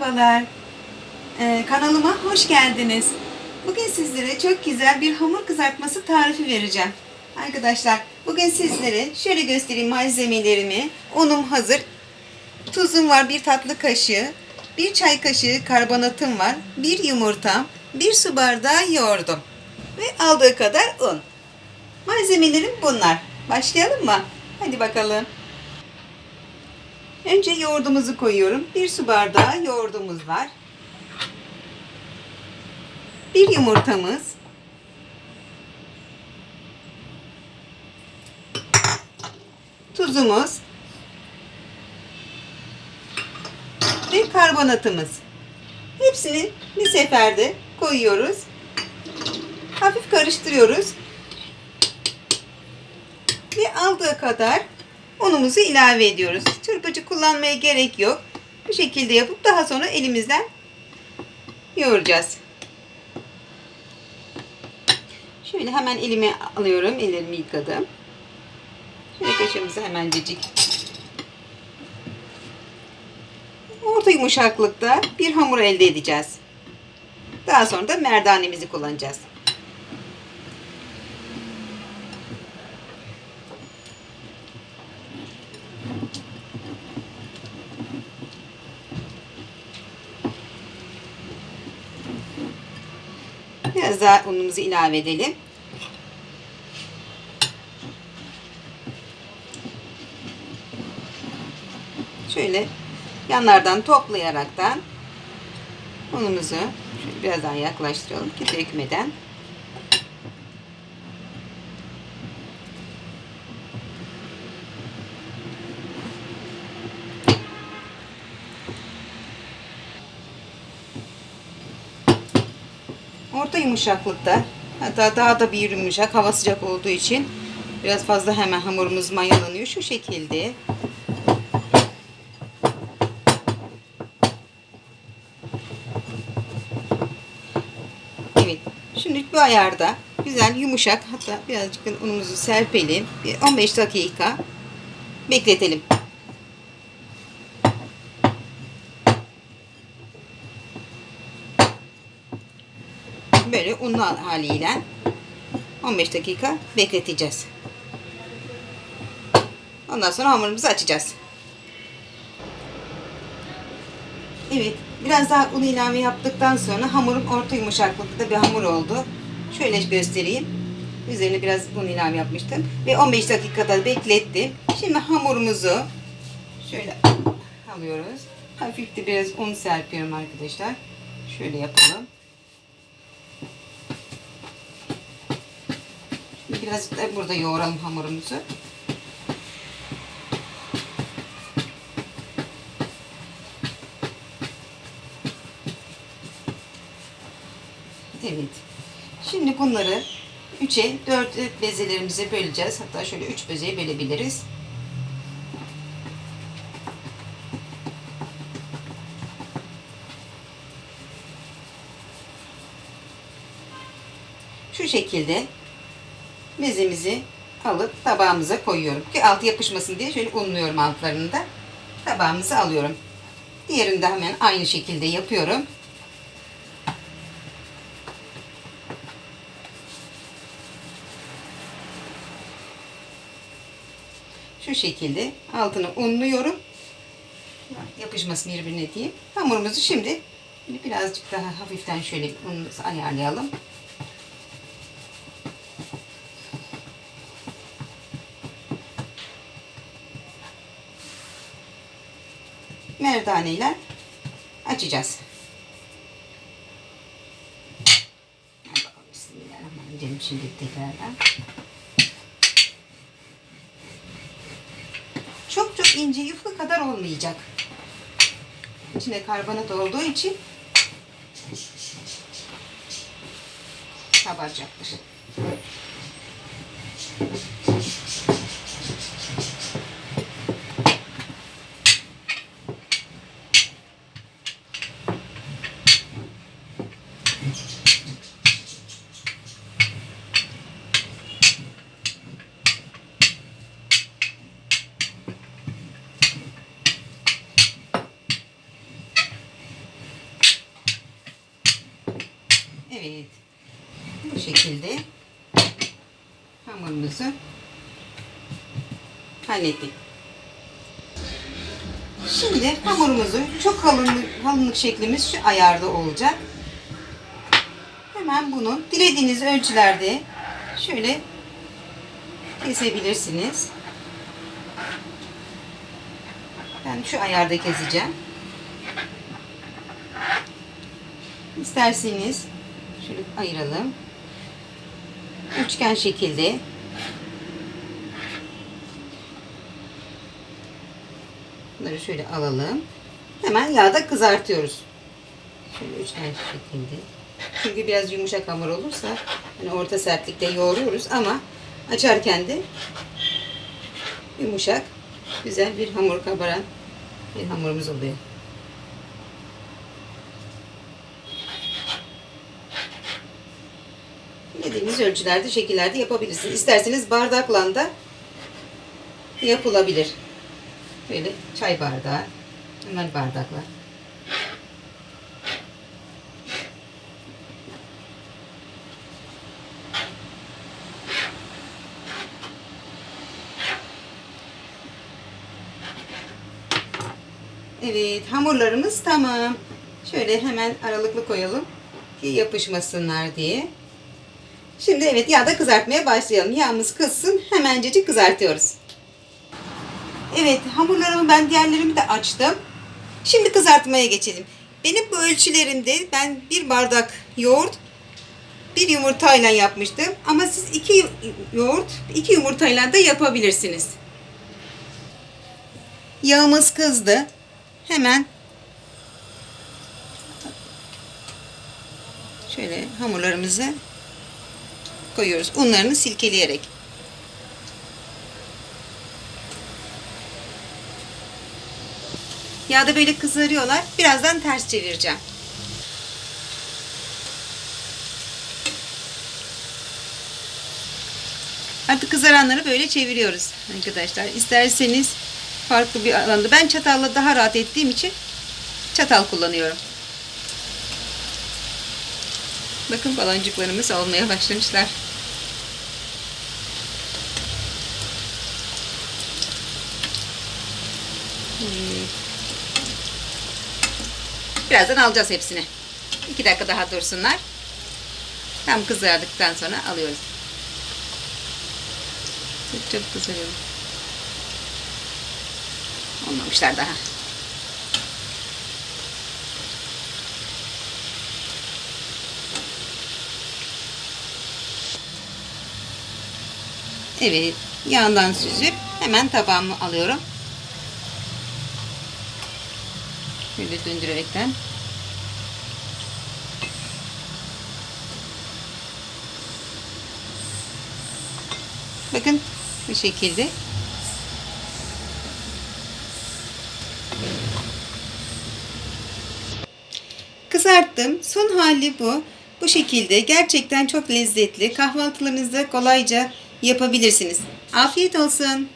Merhabalar. Ee, kanalıma hoş geldiniz. Bugün sizlere çok güzel bir hamur kızartması tarifi vereceğim. Arkadaşlar bugün sizlere şöyle göstereyim malzemelerimi. Unum hazır. Tuzum var bir tatlı kaşığı. Bir çay kaşığı karbonatım var. Bir yumurtam. Bir su bardağı yoğurdum. Ve aldığı kadar un. Malzemelerim bunlar. Başlayalım mı? Hadi bakalım. Önce yoğurdumuzu koyuyorum. Bir su bardağı yoğurdumuz var. Bir yumurtamız. Tuzumuz. Ve karbonatımız. Hepsini bir seferde koyuyoruz. Hafif karıştırıyoruz. Ve aldığı kadar unumuzu ilave ediyoruz. Çırpıcı kullanmaya gerek yok. Bu şekilde yapıp daha sonra elimizden yoğuracağız. Şöyle hemen elime alıyorum. Ellerimi yıkadım. Şöyle kaşığımızı hemencecik orta yumuşaklıkta bir hamur elde edeceğiz. Daha sonra da merdanemizi kullanacağız. Biraz unumuzu ilave edelim. Şöyle yanlardan toplayaraktan unumuzu şöyle biraz yaklaştıralım ki dökmeden. Orta yumuşaklıkta hatta daha da bir yumuşak hava sıcak olduğu için biraz fazla hemen hamurumuz mayalanıyor. Şu şekilde Evet. Şimdi bu ayarda güzel yumuşak hatta birazcık unumuzu serpelim. Bir 15 dakika bekletelim. Unlu haliyle 15 dakika bekleteceğiz. Ondan sonra hamurumuzu açacağız. Evet, biraz daha un ilave yaptıktan sonra hamurum orta yumuşaklıkta bir hamur oldu. Şöyle göstereyim. Üzerine biraz un ilave yapmıştım. Ve 15 dakikada beklettim. Şimdi hamurumuzu şöyle alıyoruz. Hafif de biraz un serpiyorum arkadaşlar. Şöyle yapalım. Şimdi biraz da burada yoğuralım hamurumuzu. Evet. Şimdi bunları 3'e 4 bezelerimize böleceğiz. Hatta şöyle 3 bezeye bölebiliriz. Şu şekilde bezemizi alıp tabağımıza koyuyorum. Ki altı yapışmasın diye şöyle unluyorum altlarını da. Tabağımıza alıyorum. Diğerini de hemen aynı şekilde yapıyorum. Şu şekilde altını unluyorum. Yapışmasın birbirine diye. Hamurumuzu şimdi birazcık daha hafiften şöyle unumuzu ayarlayalım. Merdane ile açacağız. Bismillahirrahmanirrahim. Şimdi tekrardan. Çok çok ince yufka kadar olmayacak. İçinde karbonat olduğu için kabaracaktır. Evet. Bu şekilde hamurumuzu hallettik. Şimdi hamurumuzu çok kalınlık, kalınlık şeklimiz şu ayarda olacak. Hemen bunu dilediğiniz ölçülerde şöyle kesebilirsiniz. Ben şu ayarda keseceğim. İsterseniz şöyle ayıralım. Üçgen şekilde Bunları şöyle alalım. Hemen yağda kızartıyoruz. Şöyle üçgen şeklinde. Çünkü biraz yumuşak hamur olursa hani orta sertlikte yoğuruyoruz ama açarken de yumuşak, güzel bir hamur kabaran bir hamurumuz oluyor. Dediğiniz ölçülerde, şekillerde yapabilirsiniz. İsterseniz bardakla da yapılabilir. Böyle çay bardağı, bunlar bardaklar. Evet, hamurlarımız tamam. Şöyle hemen aralıklı koyalım ki yapışmasınlar diye. Şimdi evet yağda kızartmaya başlayalım. Yağımız kızsın. Hemencecik kızartıyoruz. Evet hamurlarımı ben diğerlerimi de açtım. Şimdi kızartmaya geçelim. Benim bu ölçülerimde ben bir bardak yoğurt bir yumurtayla yapmıştım. Ama siz iki yoğurt iki yumurtayla da yapabilirsiniz. Yağımız kızdı. Hemen şöyle hamurlarımızı koyuyoruz. Unlarını silkeleyerek. Yağda böyle kızarıyorlar. Birazdan ters çevireceğim. Artık kızaranları böyle çeviriyoruz arkadaşlar. İsterseniz farklı bir alanda. Ben çatalla daha rahat ettiğim için çatal kullanıyorum. Bakın baloncuklarımız olmaya başlamışlar. Birazdan alacağız hepsini. İki dakika daha dursunlar. Tam kızardıktan sonra alıyoruz. Çok çabuk kızarıyor. Olmamışlar daha. Evet, yağından süzüp hemen tabağımı alıyorum. Şöyle döndürerekten. Bakın bu şekilde. Kızarttım. Son hali bu. Bu şekilde gerçekten çok lezzetli. Kahvaltılarınızda kolayca yapabilirsiniz. Afiyet olsun.